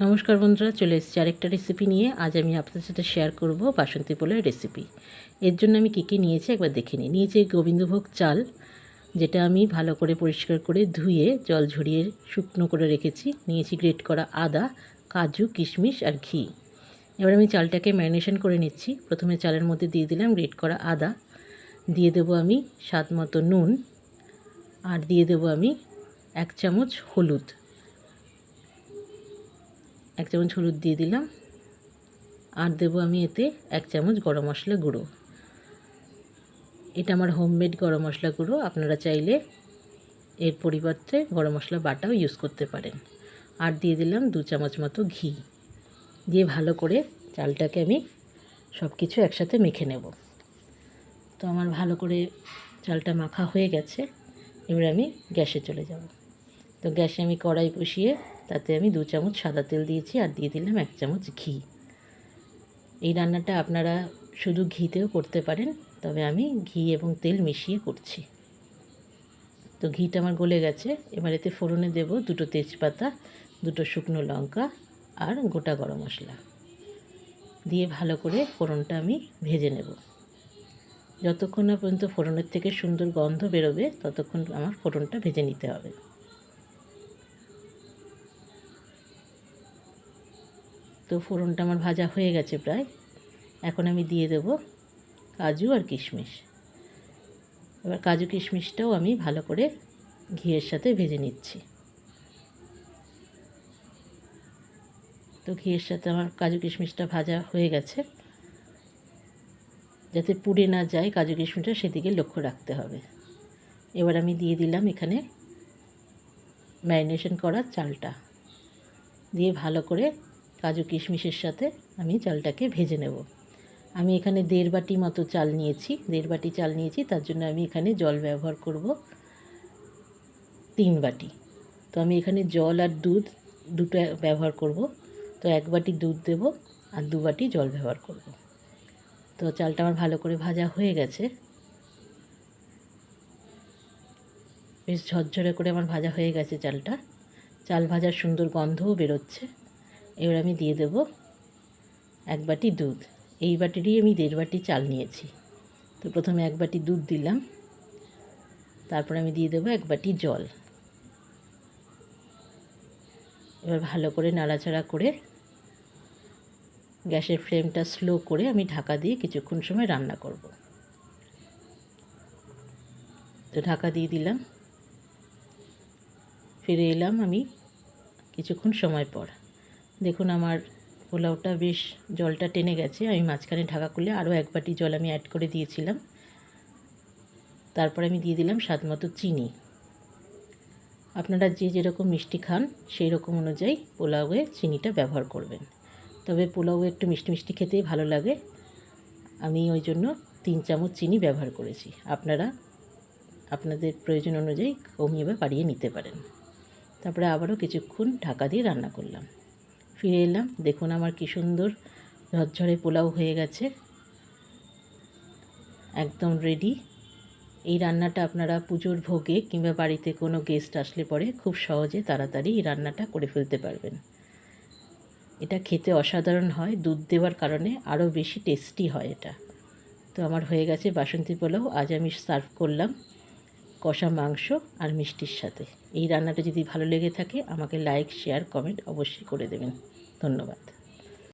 নমস্কার বন্ধুরা, চলে এসেছি আরেকটা রেসিপি নিয়ে। আজ আমি আপনাদের সাথে শেয়ার করব বাসন্তী পোলের রেসিপি এর জন্য আমি কী কী নিয়েছি একবার দেখে নিই। নিয়েছি গোবিন্দভোগ চাল, যেটা আমি ভালো করে পরিষ্কার করে ধুয়ে জল ঝরিয়ে শুকনো করে রেখেছি। নিয়েছি গ্রেট করা আদা, কাজু, কিশমিশ আর ঘি। এবার আমি চালটাকে ম্যারিনেশন করে নিচ্ছি। প্রথমে চালের মধ্যে দিয়ে দিলাম গ্রেট করা আদা। দিয়ে দেবো আমি স্বাদ মতো নুন। আর দিয়ে দেবো আমি এক চামচ হলুদ। এক চামচ হলুদ দিয়ে দিলাম। আর দেবো আমি এতে এক চামচ গরম মশলা গুঁড়ো। এটা আমার হোমমেড গরম মশলা গুঁড়ো। আপনারা চাইলে এর পরিবর্তে গরম মশলা বাটাও ইউজ করতে পারেন। আর দিয়ে দিলাম দু চামচ মতো ঘি। দিয়ে ভালো করে চালটাকে আমি সব কিছু একসাথে মেখে নেব। তো আমার ভালো করে চালটা মাখা হয়ে গেছে। এবার আমি গ্যাসে চলে যাব। তো গ্যাসে আমি কড়াই বসিয়ে তাতে আমি দু চামচ সাদা তেল দিয়েছি আর দিয়ে দিলাম এক চামচ ঘি। এই রান্নাটা আপনারা শুধু ঘিতেও করতে পারেন, তবে আমি ঘি এবং তেল মিশিয়ে করছি। তো ঘিটা আমার গলে গেছে, এবার এতে ফোড়নে দেব দুটো তেজপাতা, দুটো শুকনো লঙ্কা আর গোটা গরম মশলা। দিয়ে ভালো করে ফোড়নটা আমি ভেজে নেব। যতক্ষণ না পর্যন্ত ফোড়নের থেকে সুন্দর গন্ধ বেরোবে, ততক্ষণ আমার ফোড়নটা ভেজে নিতে হবে। তো ফোড়নটা আমার ভাজা হয়ে গেছে প্রায়। এখন আমি দিয়ে দেব কাজু আর কিশমিশ। এবার কাজু কিশমিশটাও আমি ভালো করে ঘিয়ের সাথে ভেজে নিচ্ছি। তো ঘিয়ের সাথে আমার কাজু কিশমিশটা ভাজা হয়ে গেছে। যাতে পুড়ে না যায়, কাজু কিশমিশটা সেদিকে লক্ষ্য রাখতে হবে। এবার আমি দিয়ে দিলাম এখানে ম্যারিনেশন করা চালটা। দিয়ে ভালো করে কাজু কিশমিশের সাথে আমি চালটাকে ভেজে নেব। আমি এখানে দেড় বাটি মতো চাল নিয়েছি। দেড় বাটি চাল নিয়েছি, তার জন্য আমি এখানে জল ব্যবহার করব তিন বাটি। তো আমি এখানে জল আর দুধ দুটো ব্যবহার করব। তো এক বাটি দুধ দেব আর দু বাটি জল ব্যবহার করব। তো চালটা আমার ভালো করে ভাজা হয়ে গেছে। বেশ ঝরঝরে করে আমার ভাজা হয়ে গেছে চালটা। চাল ভাজার সুন্দর গন্ধও বেরোচ্ছে। এবার আমি দিয়ে দেব এক বাটি দুধ। এই বাটিরই আমি দেড় বাটি চাল নিয়েছি। তো প্রথমে এক বাটি দুধ দিলাম। তারপর আমি দিয়ে দেবো এক বাটি জল। এবার ভালো করে নাড়াচাড়া করে গ্যাসের ফ্লেমটা স্লো করে আমি ঢাকা দিয়ে কিছুক্ষণ সময় রান্না করব। তো ঢাকা দিয়ে দিলাম। ফিরে এলাম আমি কিছুক্ষণ সময় পর। দেখুন আমার পোলাওটা বেশ জলটা টেনে গেছে। আমি মাঝখানে ঢাকা করলে আরও এক বাটি জল আমি অ্যাড করে দিয়েছিলাম। তারপর আমি দিয়ে দিলাম স্বাদ মতো চিনি। আপনারা যে যেরকম মিষ্টি খান, সেই রকম অনুযায়ী পোলাওয়ে চিনিটা ব্যবহার করবেন। তবে পোলাও একটু মিষ্টি মিষ্টি খেতেই ভালো লাগে। আমি ওই জন্য তিন চামচ চিনি ব্যবহার করেছি। আপনারা আপনাদের প্রয়োজন অনুযায়ী কমিয়ে বাড়িয়ে নিতে পারেন। তারপরে আবারও কিছুক্ষণ ঢাকা দিয়ে রান্না করলাম। ফিরে এলাম। দেখুন আমার কী সুন্দর ঝরঝরে পোলাও হয়ে গেছে। একদম রেডি এই রান্নাটা আপনারা পুজোর ভোগে কিংবা বাড়িতে কোনো গেস্ট আসলে পরে খুব সহজে তাড়াতাড়ি এই রান্নাটা করে ফেলতে পারবেন। এটা খেতে অসাধারণ হয়, দুধ দেওয়ার কারণে আরও বেশি টেস্টি হয় এটা। তো আমার হয়ে গেছে বাসন্তী পোলাও, আজ আমি সার্ভ করলাম। কষা মাংস আর মিষ্টির সাথে। এই রান্নাটা যদি ভালো লেগে থাকে, আমাকে লাইক শেয়ার কমেন্ট অবশ্যই করে দেবেন। ধন্যবাদ।